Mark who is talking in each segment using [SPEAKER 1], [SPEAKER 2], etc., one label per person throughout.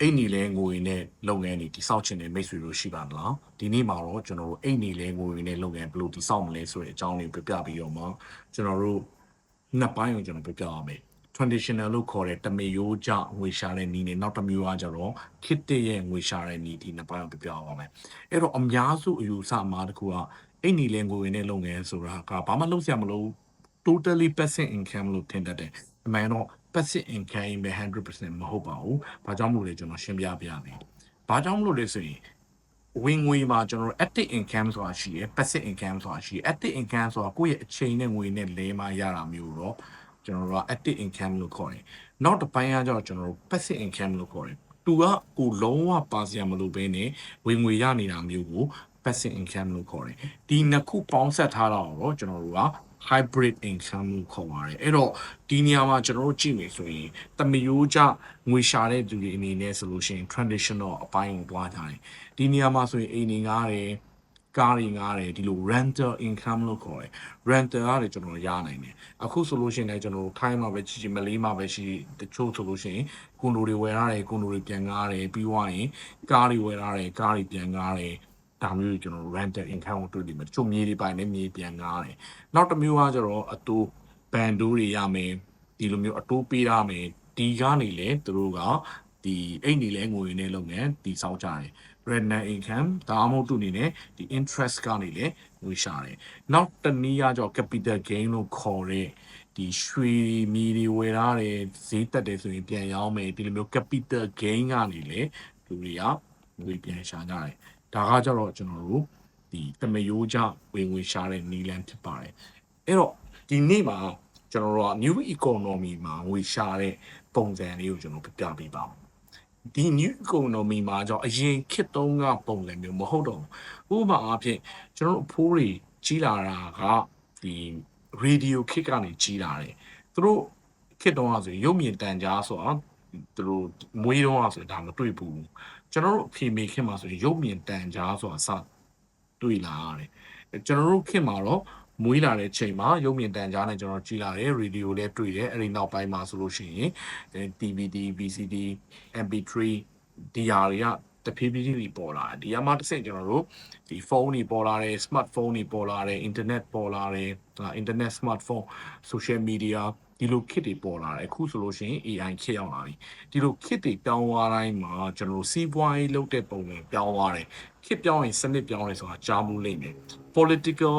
[SPEAKER 1] အိတ်နီလဲငွေနဲ့လုပ်ငန်းတွေတိစောက်ချင်တဲ့မိတ်ဆွေတို့ရှိပါမလားဒီနေ့မှာတော့ကျွန်တော်တို့အိတ်နီလဲငွေနဲ့လုပ်ငန်းဘယ်လိုတိစောက်မလဲဆိုတဲ့အကြောင်းလေးပြပြပြီးတော့မှကျွန်တော်တို့နှစ်ပိုင်းကိုကျွန်တော်ပြပြရမယ် traditional လို့ခေါ်တဲ့တမေရိုးကြငွေရှာတဲ့နီးနဲ့နောက်တစ်မျိုးကကျတော့ kit ရဲ့ငွေရှာတဲ့နီးဒီနှစ်ပိုင်းကိုပြပြရမယ်အဲ့တော့အများစုအယူဆမှာတစ်ခုကအိတ်နီလဲငွေနဲ့လုပ်ငန်းဆိုတာကဘာမှလုပ်စရာမလို totally passive income လို့ထင်တတ်တယ်အမှန်တော့ passive income ပဲ100%မဟုတ်ပါဘူး။ဘာကြောင့်မလို့လဲကျွန်တော်ရှင်းပြပြရမယ်။ဘာကြောင့်မလို့လဲဆိုရင်ဝင်ငွေမှာကျွန်တော်တို့ active income ဆိုတာရှိရယ် passive income ဆိုတာရှိရယ် active income ဆိုတာကိုယ့်ရဲ့အချိန်နဲ့ငွေနဲ့လဲမှရတာမျိုးတော့ကျွန်တော်တို့က active income လို့ခေါ်တယ်။နောက်တစ်ပိုင်းကကျတော့ကျွန်တော်တို့ passive income လို့ခေါ်တယ်။သူကကိုလုံးဝပါစရာမလိုဘဲနဲ့ဝင်ငွေရနေတာမျိုးကို passive income လို့ခေါ်တယ်။ဒီနှစ်ခုပေါင်းဆက်ထားတာတော့ကျွန်တော်တို့က hybrid income လို့ခေါ်ပါတယ်အဲ့တော့ဒီနေရာမှာကျွန်တော်တို့ကြည့်မယ်ဆိုရင်တမယိုးကြငွေရှာတဲ့သူတွေအနေနဲ့ဆိုလို့ရှိရင် traditional အပိုင်းကိုတွားကြတယ်ဒီနေရာမှာဆိုရင်အိမ်နေငားတယ်ကားတွေငားတယ်ဒီလို rental income လို့ခေါ်တယ် rental ရတယ်ကျွန်တော်ရနိုင်တယ်အခုဆိုလို့ရှိရင်လည်းကျွန်တော်ထိုင်းမှာပဲချီချီမလေးမှာပဲရှိတချို့ဆိုလို့ရှိရင်ကွန်ဒိုတွေဝယ်ရတယ်ကွန်ဒိုတွေပြန်ငားတယ်ပြီးွားရင်ကားတွေဝယ်ရတယ်ကားတွေပြန်ငားတယ် ဒါမျိုးကျွန်တော် rental income ကိုတွေ့လိမ့်မယ်တချို့မြေတွေပိုင်နေမြေပြန်ငားတယ်နောက်တစ်မျိုးကကျတော့အတူဘန်ဒိုးတွေရမယ်ဒီလိုမျိုးအတိုးပေးရမယ်ဒီကနေလေသူတို့ကဒီအိတ်နေလဲငွေနဲ့လုပ်ငန်းဒီစောက်ကြတယ် rental income ဒါမှမဟုတ်သူအနေနဲ့ဒီ interest ကနေလေငွေရှာတယ်နောက်တစ်နည်းကကျတော့ capital gain လို့ခေါ်တဲ့ဒီရွှေမီတွေဝယ်ရတယ်ဈေးတက်တယ်ဆိုရင်ပြန်ရောင်းမယ်ဒီလိုမျိုး capital gain ကနေလေလူတွေကငွေပြန်ရှာကြတယ် ဒါကကြတော့ကျွန်တော်တို့ဒီတမယိုးကြဝင်ငွေရှာတဲ့နီလန်ဖြစ်ပါတယ်အဲ့တော့ဒီနေ့မှာကျွန်တော်တို့က new economy မှာငွေရှာတဲ့ပုံစံလေးကိုကျွန်တော်ပြပြပေးပါမယ်ဒီ new economy မှာကြောင့်အရင်ခေတ်တုန်းကပုံစံမျိုးမဟုတ်တော့ဘူးဥပမာအားဖြင့်ကျွန်တော်တို့အဖိုးတွေကြီးလာတာကဒီ radio ခေတ်ကနေကြီးလာတယ်သူတို့ခေတ်တုန်းကဆိုရင်ရုပ်မြင်တန်ကြားဆိုတော့သူတို့မွေးတုန်းကဆိုရင်ဒါမတွေ့ဘူး ကျွန်တော်တို့အဖေမေခေတ်မှာဆိုရင်ရုပ်မြင်တန်ကြားဆိုတာစတွေ့လာရတယ်ကျွန်တော်တို့ခေတ်မှာတော့မွေးလာတဲ့ချိန်မှာရုပ်မြင်တန်ကြားနဲ့ကျွန်တော်ကြည့်လာတယ်ရေဒီယိုလည်းတွေ့တယ်အဲ့ဒီနောက်ပိုင်းမှာဆိုလို့ရှိရင် DVD VCD MP3 ဒီဟာတွေကတဖြည်းဖြည်းချင်းပေါ်လာတယ်ဒီအမှတစ်ဆင့်ကျွန်တော်တို့ဒီဖုန်းတွေပေါ်လာတယ် smartphone တွေပေါ်လာတယ် internet ပေါ်လာတယ်ဒါ internet smartphone social media ဒီလို kit တွေပေါ်လာတယ်အခုဆိုလို့ရှိရင် AI ခစ်ရောက်လာပြီဒီလို kit တွေပြောင်းသွားတိုင်းမှာကျွန်တော်တို့စီးပွားရေးလုပ်တဲ့ပုံစံပြောင်းသွားတယ် kit ပြောင်းရင်စနစ်ပြောင်းတယ်ဆိုတာကြားမှုလိမ့်မယ် political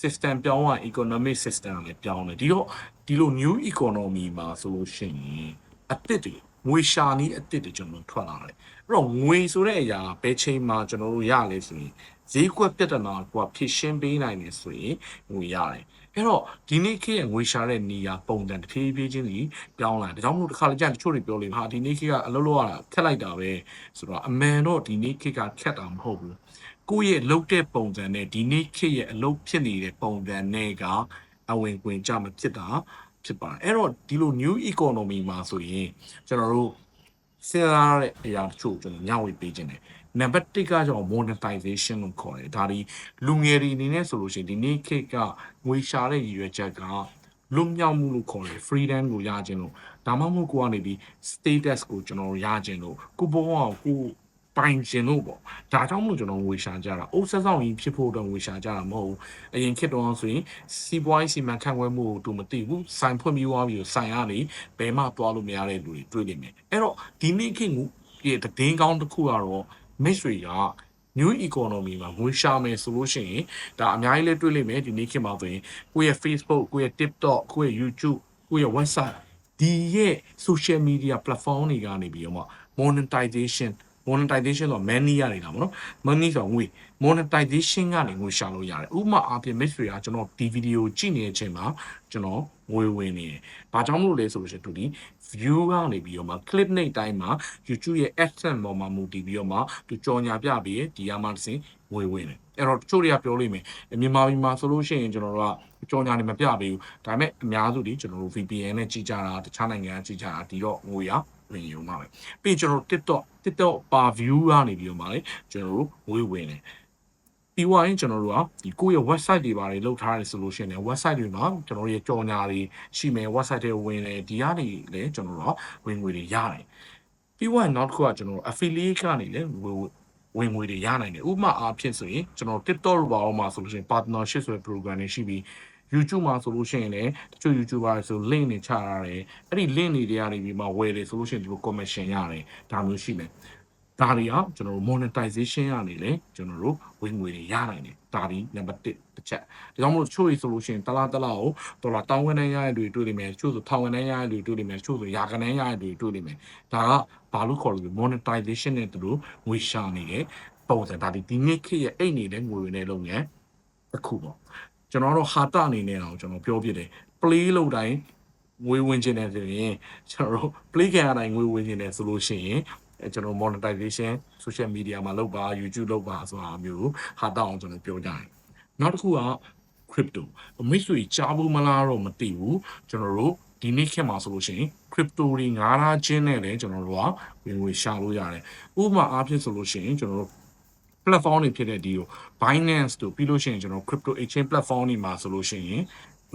[SPEAKER 1] system ပြောင်းသွား economic system လည်းပြောင်းတယ်ဒီတော့ဒီလို new economy မှာဆိုလို့ရှိရင်အသစ်တွေငွေရှာနည်းအသစ်တွေကျွန်တော်ထွက်လာတယ်အဲ့တော့ငွေဆိုတဲ့အရာဘယ်ချိန်မှာကျွန်တော်တို့ရလဲဆိုရင်ဈေးကွက်ပြဿနာကဖြည့်ရှင်းပေးနိုင်တယ်ဆိုရင်ငွေရတယ် အဲ့တော့ဒီနေ့ခေတ်ရဲ့ငွေရှာတဲ့နေရာပုံစံတစ်ဖြည်းဖြည်းချင်းစီပြောင်းလာတယ်ဒါကြောင့်မလို့တစ်ခါလေကြာတချို့တွေပြောလိမ့်မယ်ဟာဒီနေ့ခေတ်ကအလုပ်လုပ်ရတာခက်လိုက်တာပဲဆိုတော့အမှန်တော့ဒီနေ့ခေတ်ကခက်တာမဟုတ်ဘူးကိုယ့်ရဲ့လုတ်တဲ့ပုံစံနဲ့ဒီနေ့ခေတ်ရဲ့အလုပ်ဖြစ်နေတဲ့ပုံစံနဲ့ကအဝင်ကွင်ကြမဖြစ်တာဖြစ်ပါတယ်အဲ့တော့ဒီလို new economy မှာဆိုရင်ကျွန်တော်တို့စဉ်းစားရတဲ့အရာတချို့ကျွန်တော်ညဝေပေးခြင်းတယ် နံပါတ်1ကကြောင့် monetization လို့ခေါ်တယ်ဒါဒီလူငယ်တွေအနေနဲ့ဆိုလို့ရှိရင်ဒီနေ့ခေတ်ကငွေရှာတဲ့ရည်ရွယ်ချက်ကလွတ်မြောက်မှုလို့ခေါ်တယ် freedom ကိုရခြင်းလို့ဒါမှမဟုတ်ကိုကနေဒီ status ကိုကျွန်တော်ရခြင်းလို့ကိုဘဝကိုပိုင်ခြင်းလို့ပေါ့ဒါကြောင့်မို့ကျွန်တော်ငွေရှာကြတာအိုးဆက်ဆောင်ရင်ဖြစ်ဖို့အတွက်ငွေရှာကြတာမဟုတ်ဘူးအရင်ခေတ်တုန်းကဆိုရင်စီးပွားရေးစီမံခန့်ခွဲမှုကိုသူမသိဘူးစိုင်ဖွင့်ပြီးသွားပြီးစိုင်ရနေဘယ်မှသွားလို့မရတဲ့လူတွေတွေ့နေမယ်အဲ့တော့ဒီနေ့ခေတ်ကရဲ့တည်င်းကောင်းတစ်ခုကတော့ မိတ်ဆွေက new economy မှာငွေရှာမယ်ဆိုလို့ရှိရင်ဒါအများကြီးလေးတွေ့လိမ့်မယ်ဒီနေ့ခေတ်မှာဆိုရင်ကိုယ့်ရဲ့ Facebook ကိုယ့်ရဲ့ TikTok ကိုယ့်ရဲ့ YouTube ကိုယ့်ရဲ့ website ဒီရဲ့ social media platform တွေကနေပြီးတော့မှ monetization monetization ဆိုတော့ money ရတယ်လားမနော် money ဆိုတော့ငွေ monetization ကနေငွေရှာလို့ရတယ်ဥပမာအားဖြင့် miss တွေကကျွန်တော်ဒီဗီဒီယိုကြည့်နေတဲ့အချိန်မှာကျွန်တော်ငွေဝင်နေတယ်။ဘာကြောင့်မလို့လဲဆိုလို့ရှိရင်သူဒီ view ကနေပြီးတော့မှ clip နှိပ်တိုင်းမှာ YouTube ရဲ့ AdSense ပေါ်မှာမူတည်ပြီးတော့မှသူကြော်ညာပြပြီးဒီကမှတစ်စင်ငွေဝင်တယ်။အဲ့တော့တချို့တွေကပြောလိမ့်မယ်မြန်မာပြည်မှာဆိုလို့ရှိရင်ကျွန်တော်တို့ကကြော်ညာနေမပြပေးဘူး။ဒါပေမဲ့အများစုဒီကျွန်တော်တို့ VPN နဲ့ကြည့်ကြတာတခြားနိုင်ငံကကြည့်ကြတာဒီတော့ငွေရဝင်ရုံပါပဲပြီးကျွန်တော်တို့ TikTok TikTok ပါ view ကနေပြီးတော့မှလေကျွန်တော်တို့ငွေဝင်တယ်ပြီးွားရင်ကျွန်တော်တို့ကဒီကိုယ့်ရဲ့ website တွေပါတယ်လောက်ထားတယ်ဆိုလို့ရှိရင် website တွေမှာကျွန်တော်တို့ရဲ့ကြော်ညာတွေရှိမယ် website တွေဝင်တယ်ဒီကနေလည်းကျွန်တော်တို့ကဝင်ငွေတွေရတယ်ပြပြီးတော့နောက်တစ်ခုကကျွန်တော်တို့ affiliate ကနေလည်းဝင်ငွေတွေရနိုင်တယ်ဥပမာအားဖြင့်ဆိုရင်ကျွန်တော် TikTok ဘာလို့မှာဆိုလို့ရှိရင် partnership ဆိုတဲ့ program တွေရှိပြီး YouTube မှာဆိုလို့ရှိရင်လည်းတချို့ YouTuber တွေဆို link တွေချရတယ်အဲ့ဒီ link တွေတွေကနေပြီးမှဝယ်တယ်ဆိုလို့ရှိရင်ဒီလို commission ရတယ်ဒါမျိုးရှိတယ်ဒါတွေကကျွန်တော်တို့ monetization ကနေလည်းကျွန်တော်တို့ဝင်ငွေတွေရနိုင်တယ်ဒါဒီ number 1တစ်ချက်ဒါကြောင့်မလို့ချို့ရီဆိုလို့ရှိရင်တလားတလားကိုဒေါ်လာတောင်းဝင်နိုင်ရတဲ့တွေတွေ့လိမ့်မယ်ချို့ဆိုထောင်ဝင်နိုင်ရတဲ့တွေတွေ့လိမ့်မယ်ချို့ဆိုရာခိုင်နှန်းရတဲ့တွေတွေ့လိမ့်မယ်ဒါကဘာလို့ခေါ်လို့လဲ monetization နဲ့သူတို့ငွေရှာနေတယ်ပုံစံဒါဒီဒီနေ့ခေတ်ရဲ့အိတ်နေတဲ့ငွေဝင်တဲ့လုပ်ငန်းတစ်ခုပေါ့ ကျွန်တော်တို့ဟာတာအနေနဲ့တော့ကျွန်တော်ပြောပြတယ် play လုပ်တိုင်းငွေဝင်ခြင်းတယ်ဆိုရင်ကျွန်တော်တို့ play ခံရတိုင်းငွေဝင်ခြင်းတယ်ဆိုလို့ရှိရင်အဲကျွန်တော် monetization social media မှာလုပ်ပါ YouTube လုပ်ပါဆိုတာမျိုးဟာတာအောင်ကျွန်တော်ပြောကြတယ်နောက်တစ်ခုက crypto မိတ်ဆွေကြားဘူးမလားတော့မသိဘူးကျွန်တော်တို့ဒီနေ့ခေတ်မှာဆိုလို့ရှိရင် crypto တွေငါးထားခြင်းနဲ့လည်းကျွန်တော်တို့ကဝင်ငွေရှာလို့ရတယ်ဥပမာအားဖြင့်ဆိုလို့ရှိရင်ကျွန်တော်တို့ platform တွေဖြစ်တဲ့ဒီကို Binance တို့ပြီးလို့ရှိရင်ကျွန်တော် crypto exchange platform တွေမှာဆိုလို့ရှိရင်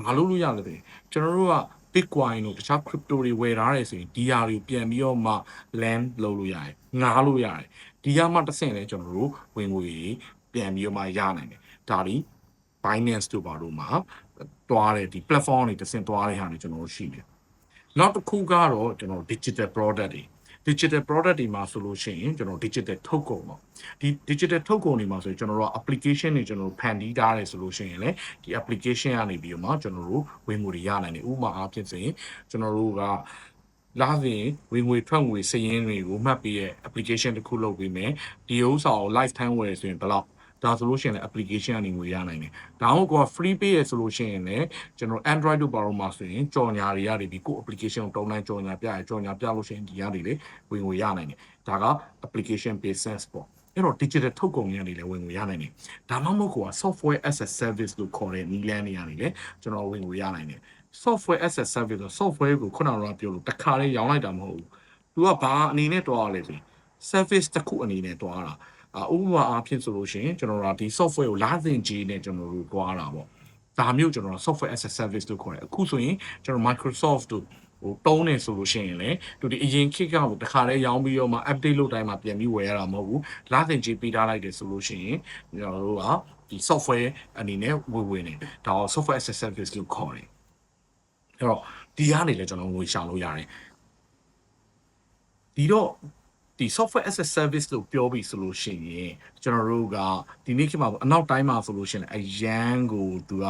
[SPEAKER 1] မလုပ်လို့ရလဲတဲ့ကျွန်တော်တို့က Bitcoin တို့တခြား crypto တွေဝယ်ထားတယ်ဆိုရင်ဒီဟာတွေပြန်ပြီးတော့မှ land လုပ်လို့ရတယ်ငားလို့ရတယ်ဒီဟာမှတစ်ဆင့်လဲကျွန်တော်တို့ဝင်ငွေပြန်ပြီးတော့မှရနိုင်တယ်ဒါဒီ Binance တို့ဘာလို့မှာတွားတယ်ဒီ platform တွေတစ်ဆင့်တွားတဲ့ဟာတွေကျွန်တော်တို့ရှိတယ်နောက်တစ်ခုကတော့ကျွန်တော် digital product တွေ digital product တွေမှာဆိုလို့ရှိရင်ကျွန်တော် digital ထုတ်ကုန်ပေါ့ဒီ digital ထုတ်ကုန်တွေမှာဆိုရင်ကျွန်တော်တို့က application တွေကျွန်တော်တို့ဖန်တီးထားတယ်ဆိုလို့ရှိရင်လည်းဒီ application ကနေပြီးတော့မှကျွန်တော်တို့ဝင်ငွေတွေရနိုင်တယ်ဥပမာအားဖြင့်ဆိုရင်ကျွန်တော်တို့ကလာစဉ်ဝင်ငွေထွက်ငွေစည်ရင်းတွေကိုမှတ်ပြီးရဲ့ application တစ်ခုလုပ်ပြီးမယ်ဒီဥစ္စာကို lifetime ဝယ်ဆိုရင်ဘယ်လောက် ဒါဆိုလို့ရှိရင်လည်း application ကနေငွေရနိုင်တယ်။ဒါမှမဟုတ်က free pay ရဆိုလို့ရှိရင်လည်းကျွန်တော် Android တို့ဘာလို့မှာဆိုရင်ကြော်ညာတွေရတယ်ဒီကို application ကိုတုံးတိုင်းကြော်ညာပြရကြော်ညာပြလို့ရှိရင်ဒီကနေလေဝင်ငွေရနိုင်တယ်။ဒါက application business ပေါ့။အဲ့တော့ digital ထုတ်ကုန်ရနေလေဝင်ငွေရနိုင်တယ်။ဒါမှမဟုတ်က software as a service လို့ခေါ်တဲ့နည်းလမ်းတွေကနေလေကျွန်တော်ဝင်ငွေရနိုင်တယ်။ software as a service ဆို software ကိုခုနကပြောလို့တစ်ခါလေးရောင်းလိုက်တာမဟုတ်ဘူး။ तू ကဘာအနေနဲ့တွားရလဲဆို service တစ်ခုအနေနဲ့တွားတာ။အာ ဥပမာအားဖြင့်ဆိုလို့ရှိရင်ကျွန်တော်တို့ဒီ software ကိုလာသင်ကြီးနဲ့ကျွန်တော်တို့တွားတာပေါ့။ဒါမျိုးကျွန်တော်တို့ software as a service လို့ခေါ်တယ်။အခုဆိုရင်ကျွန်တော် Microsoft တို့ဟိုတုံးနေဆိုလို့ရှိရင်လေသူဒီအရင်ခေတ်ကတခါလေးရောင်းပြီးတော့မှ update လုပ်တိုင်းမှာပြန်ပြီးဝယ်ရတာမဟုတ်ဘူး။လာသင်ကြီးပေးထားလိုက်တယ်ဆိုလို့ရှိရင်ကျွန်တော်တို့ကဒီ software အနေနဲ့ဝယ်ဝယ်နေဒါကို software as a service လို့ခေါ်တယ်။အဲ့တော့ဒီကနေလည်းကျွန်တော်ငွေရှာလို့ရတယ်။ဒီတော့ ဒီ software as a service လို့ပြောပြီးဆိုလို့ရှိရင်ကျွန်တော်တို့ကဒီနေ့ခေတ်မှာအနောက်တိုင်းမှာဆိုလို့ရှိရင်အရန်ကိုသူက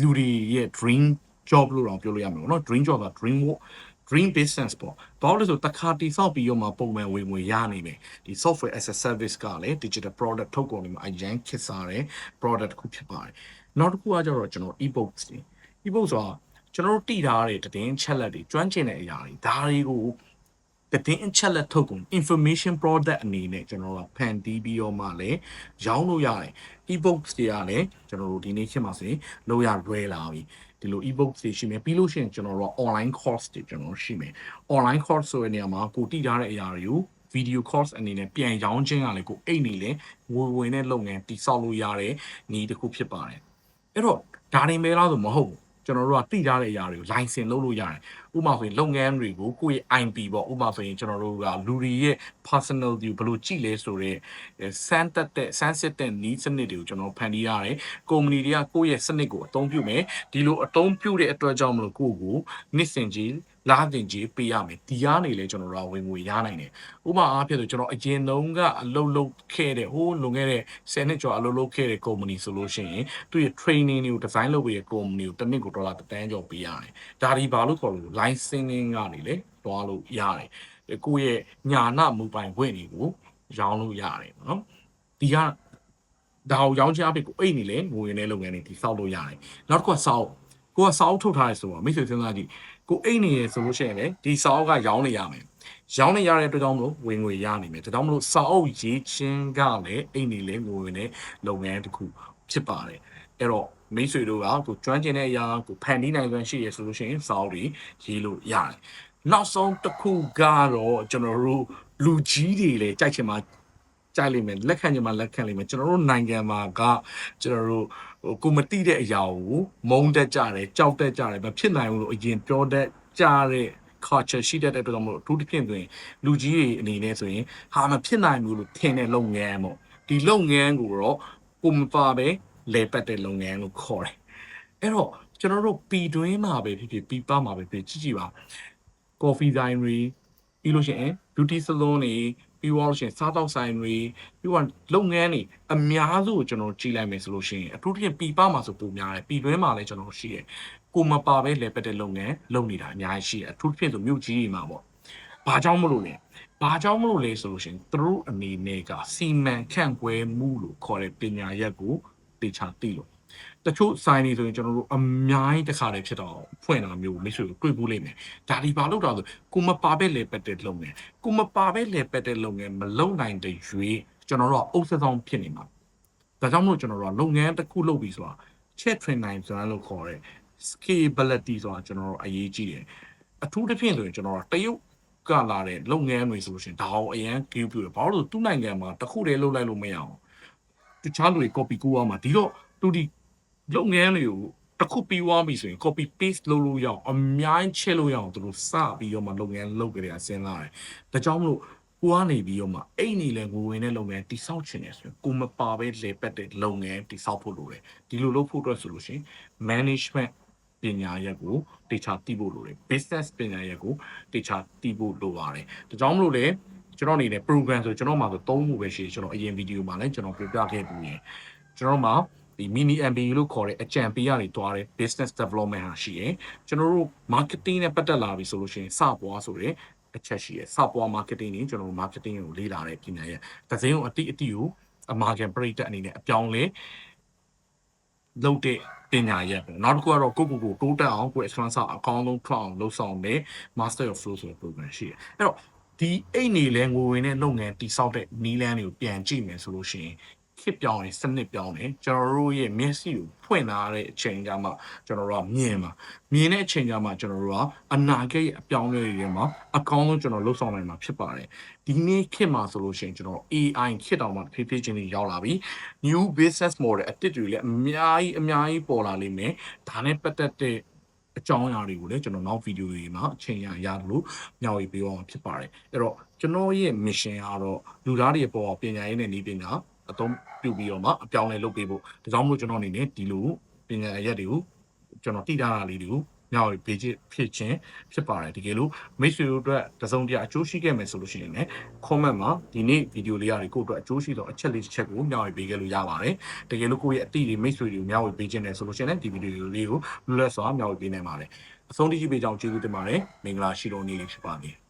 [SPEAKER 1] လူတွေရဲ့ dream job လို့တော့ပြောလို့ရမှာပေါ့နော် dream job က dream work dream business ပေါ့ဘာလို့လဲဆိုတခါတိဆောက်ပြီးတော့မှပုံမှန်ဝင်ဝင်ရနိုင်မယ်ဒီ software as a service ကလည်း digital product ထုတ်ကုန်တွေမှာအရန်ခစ်စားတဲ့ product တစ်ခုဖြစ်ပါတယ်နောက်တစ်ခုကကျတော့ကျွန်တော် e-books တွေ e-books ဆိုတာကျွန်တော်တို့တည်ထားတဲ့တည်င်းချက်လက်တွေကျွမ်းကျင်တဲ့အရာတွေဒါတွေကို တင်အချက်လက်ထုတ်ကုန် information product အနေနဲ့ကျွန်တော်တို့ဖန်တီးပြီးတော့မှလည်းရောင်းလို့ရတယ် e-books တွေကလည်းကျွန်တော်တို့ဒီနေ့ခေတ်မှာဆိုရင်လိုရလွဲလာပြီဒီလို e-books တွေရှိမယ်ပြီးလို့ရှိရင်ကျွန်တော်တို့ online course တွေကျွန်တော်ရှိမယ် online course ဆိုတဲ့နေရာမှာကိုတည်ထားတဲ့အရာတွေကို video course အနေနဲ့ပြန်ရောင်းခြင်းကလည်းကိုအိတ်နေလဲဝယ်ဝင်တဲ့လုပ်ငန်းတိစောက်လို့ရတဲ့ဤတစ်ခုဖြစ်ပါတယ်အဲ့တော့ဒါနေမဲလားဆိုမဟုတ်ဘူးကျွန်တော်တို့ကတိထားတဲ့အရာတွေကို license လုပ်လို့ရတယ်ဥပမာဆိုရင်လုပ်ငန်းတွေကိုကိုယ့်ရဲ့ IP ပေါ့ဥပမာဆိုရင်ကျွန်တော်တို့ကလူတွေရဲ့ personal တွေဘယ်လိုကြည့်လဲဆိုတော့စမ်းတက်တဲ့စမ်းစစ်တဲ့ need စနစ်တွေကိုကျွန်တော်ဖန်တီးရတယ်ကုမ္ပဏီတွေကကိုယ့်ရဲ့စနစ်ကိုအသုံးပြုမယ်ဒီလိုအသုံးပြုတဲ့အတွက်ကြောင့်မလို့ကိုယ့်ကိုနှစ်စင်ကြီးလာတင်ကြီးပေးရမယ်ဒီကနေလဲကျွန်တော်တို့ဝင်ငွေရနိုင်တယ်ဥပမာအားဖြင့်ဆိုကျွန်တော်အရင်တုန်းကအလုပ်လုပ်ခဲ့တဲ့ဟိုးလွန်ခဲ့တဲ့10နှစ်ကျော်အလုပ်လုပ်ခဲ့တဲ့ကုမ္ပဏီဆိုလို့ရှိရင်သူ့ရဲ့ training တွေကို design လုပ်ပေးတဲ့ကုမ္ပဏီကိုတစ်နှစ်ကိုဒေါ်လာတစ်တန်းကျော်ပေးရတယ်ဒါဒီဘာလို့ခေါ်လို့ licensing ကနေလေတွားလို့ရတယ်ကိုယ့်ရဲ့ညာနာမူပိုင်ခွင့်တွေကိုရောင်းလို့ရတယ်နော်ဒီကဒါကိုရောင်းချအဖြစ်ကိုအိတ်နေလေငွေနဲ့လုပ်ငန်းတွေဒီစောက်လို့ရတယ်နောက်တစ်ခုကစောက်ကိုကစောက်ထုတ်ထားရဲဆိုတော့မိတ်ဆွေစဉ်းစားကြည့်ကိုအိတ်နေရဆိုလို့ရှိရင်လေဒီစောက်ကရောင်းနေရမယ်ရောင်းနေရတဲ့အတွက်ကြောင့်မလို့ဝင်ငွေရနိုင်မယ်ဒါကြောင့်မလို့စောက်ရေးချင်းကလည်းအိတ်နေလေငွေနဲ့လုပ်ငန်းတစ်ခုဖြစ်ပါတယ်အဲ့တော့ မိတ်ဆွေတို့ကကိုကျွမ်းကျင်တဲ့အရာကိုဖန်တီးနိုင်စွမ်းရှိရဆိုလို့ရှိရင်စောက်တွေရေးလို့ရတယ်နောက်ဆုံးတစ်ခုကတော့ကျွန်တော်တို့လူကြီးတွေလည်းကြိုက်ချင်မှာကြိုက်လိမ့်မယ်လက်ခံချင်မှာလက်ခံလိမ့်မယ်ကျွန်တော်တို့နိုင်ငံမှာကကျွန်တော်တို့ဟိုကိုမတိတဲ့အရာကိုမုန်းတတ်ကြတယ်ကြောက်တတ်ကြတယ်မဖြစ်နိုင်ဘူးလို့အရင်ပြောတတ်ကြတဲ့ culture ရှိတတ်တဲ့အတွက်ကြောင့်မို့လို့အထူးသဖြင့်ဆိုရင်လူကြီးတွေအနေနဲ့ဆိုရင်ဟာမဖြစ်နိုင်ဘူးလို့ထင်တဲ့လုပ်ငန်းပေါ့ဒီလုပ်ငန်းကိုတော့ကိုမပါပဲ လေပတ်တဲ့လုပ်ငန်းလို့ခေါ်တယ်အဲ့တော့ကျွန်တော်တို့ပြည်တွင်းမှာပဲဖြစ်ဖြစ်ပြည်ပမှာပဲဖြစ်ဖြစ်ကြည့်ကြည့်ပါ coffee ဆိုင်တွေပြီးလို့ရှိရင် beauty salon တွေပြီးတော့လို့ရှိရင်စားတောက်ဆိုင်တွေပြီးတော့လုပ်ငန်းတွေအများစုကိုကျွန်တော်ကြည့်လိုက်မယ်ဆိုလို့ရှိရင်အထူးသဖြင့်ပြည်ပမှာဆိုပုံများတယ်ပြည်တွင်းမှာလည်းကျွန်တော်ရှိတယ်ကိုမပါပဲလေပတ်တဲ့လုပ်ငန်းလုပ်နေတာအများကြီးရှိတယ်အထူးသဖြင့်ဆိုမြို့ကြီးတွေမှာပေါ့ဘာကြောင့်မလို့လဲဘာကြောင့်မလို့လဲဆိုလို့ရှိရင်သူတို့အနေနဲ့ကစီမံခန့်ခွဲမှုလို့ခေါ်တဲ့ပညာရက်ကို တေချာသိလို့တချို့ဆိုင်တွေဆိုရင်ကျွန်တော်တို့အများကြီးတစ်ခါတည်းဖြစ်တော့ဖွင့်တာမျိုးမိတ်ဆွေကိုတွေ့ဘူးလိမ့်မယ်ဒါဒီဘာလို့တော့ဆိုကိုမပါပဲလေပတ်တဲ့လုပ်ငန်းကိုမပါပဲလေပတ်တဲ့လုပ်ငန်းမလုပ်နိုင်တဲ့ရွေးကျွန်တော်တို့ကအုပ်စဆောင်ဖြစ်နေမှာဒါကြောင့်မို့ကျွန်တော်တို့ကလုပ်ငန်းတစ်ခုလုပ်ပြီးဆိုတာ check train နိုင်ဆိုတာလို့ခေါ်တဲ့ scalability ဆိုတာကျွန်တော်တို့အရေးကြီးတယ်အထူးသဖြင့်ဆိုရင်ကျွန်တော်တို့တရုတ်ကလာတဲ့လုပ်ငန်းတွေဆိုလို့ရှိရင်ဒါအောင်အရန် give ပြတယ်ဘာလို့လဲဆိုသူ့နိုင်ငံမှာတစ်ခုတည်းလုပ်လိုက်လို့မရအောင်တ ခြားလူတွေ copy ကိုရမှာဒီတော့သူဒီလုပ်ငန်းတွေကိုတစ်ခုပြီးသွားပြီဆိုရင် copy paste လုပ်လို့ရအောင်အများကြီးချက်လို့ရအောင်သူတို့စပြီးတော့မှလုပ်ငန်းလုပ်ကြရစဉ်းစားတယ်။ဒါကြောင့်မလို့ကိုကနေပြီးတော့မှအဲ့နေလဲငွေဝင်တဲ့လုပ်ငန်းတိစောက်ချင်တယ်ဆိုရင်ကိုမပါပဲလေပတ်တဲ့လုပ်ငန်းတိစောက်ဖို့လိုတယ်။ဒီလိုလုပ်ဖို့အတွက်ဆိုလို့ရှိရင် management ပညာရက်ကိုတေချာသိဖို့လိုတယ် business ပညာရက်ကိုတေချာသိဖို့လိုပါတယ်။ဒါကြောင့်မလို့လေ ကျွန်တော်အနေနဲ့ program ဆိုကျွန်တော်မှာဆိုသုံးခုပဲရှိတယ်ကျွန်တော်အရင်ဗီဒီယိုမှာလည်းကျွန်တော်ပြပြခဲ့ပြီးရင်ကျွန်တော်မှာဒီ mini MBA လို့ခေါ်တဲ့အကြံပေးရတွေတွားတဲ့ business development ဟာရှိရယ်ကျွန်တော်တို့ marketing နဲ့ပတ်သက်လာပြီဆိုလို့ရှိရင်စပွားဆိုတဲ့အချက်ရှိရယ်စပွား marketing နေကျွန်တော်တို့ marketing ကိုလေ့လာတဲ့ပညာရက်သစင်းကိုအတိအတိကိုအမာကန်ပရိသတ်အနေနဲ့အပြောင်းလဲလုပ်တဲ့ပညာရက်ပဲနောက်တစ်ခုကတော့ကိုယ့်ကိုယ်ကိုတိုးတက်အောင်ကိုယ့် expense အကောင်းဆုံးထွက်အောင်လုပ်ဆောင်တဲ့ master of flow ဆိုတဲ့ program ရှိတယ်အဲ့တော့ ဒီအိတ်နေလဲငွေဝင်တဲ့လုပ်ငန်းတိစောက်တဲ့နီးလန်းတွေကိုပြန်ကြည့်မယ်ဆိုလို့ရှိရင်ခစ်ပြောင်းရင်စနစ်ပြောင်းတယ်ကျွန်တော်တို့ရဲ့မျက်စိကိုဖွင့်လာတဲ့အချိန်ကမှကျွန်တော်တို့ကမြင်မှာမြင်တဲ့အချိန်ကမှကျွန်တော်တို့ကအနာဂတ်ရဲ့အပြောင်းအလဲတွေထဲမှာအကောင်းဆုံးကျွန်တော်လှုပ်ဆောင်နိုင်မှာဖြစ်ပါတယ်ဒီနေ့ခေတ်မှာဆိုလို့ရှိရင်ကျွန်တော် AI ခေတ်တောင်မှဖြည်းဖြည်းချင်းလေးရောက်လာပြီ new business model အတစ်တွေလည်းအများကြီးအများကြီးပေါ်လာလိမ့်မယ်ဒါနဲ့ပတ်သက်တဲ့ အကြောင်းအရာတွေကိုလည်းကျွန်တော်နောက်ဗီဒီယိုတွေမှာအချိန်ရရတယ်လို့မျှဝေပေးအောင်ဖြစ်ပါတယ်အဲ့တော့ကျွန်တော်ရဲ့ mission ကတော့လူသားတွေပေါ်ပညာရေးနဲ့နည်းပညာအသုံးပြုပြီးတော့မှအပြောင်းအလဲလုပ်ပေးဖို့ဒါကြောင့်မို့ကျွန်တော်အနေနဲ့ဒီလိုပညာရက်တွေကိုကျွန်တော်တည်ထားတာလေးတွေကို မျှဝေပေးခြင်းဖြစ်ခြင်းဖြစ်ပါတယ်တကယ်လို့မိတ်ဆွေတို့အတွက်တစုံတရာအကျိုးရှိခဲ့မယ်ဆိုလို့ရှိရင်လည်း comment မှာဒီနေ့ဗီဒီယိုလေးရတယ်ကိုယ့်အတွက်အကျိုးရှိသောအချက်လေးတစ်ချက်ကိုမျှဝေပေးခဲ့လို့ရပါတယ်တကယ်လို့ကိုယ့်ရဲ့အတိတွေမိတ်ဆွေတွေကိုမျှဝေပေးခြင်းနဲ့ဆိုလို့ရှိရင်လည်းဒီဗီဒီယိုလေးကိုလွတ်လပ်စွာမျှဝေပေးနိုင်ပါတယ်အဆုံးထိကြည့်ပေးကြောင်းကျေးဇူးတင်ပါတယ်မင်္ဂလာရှိတော်နေ့လေးဖြစ်ပါစေ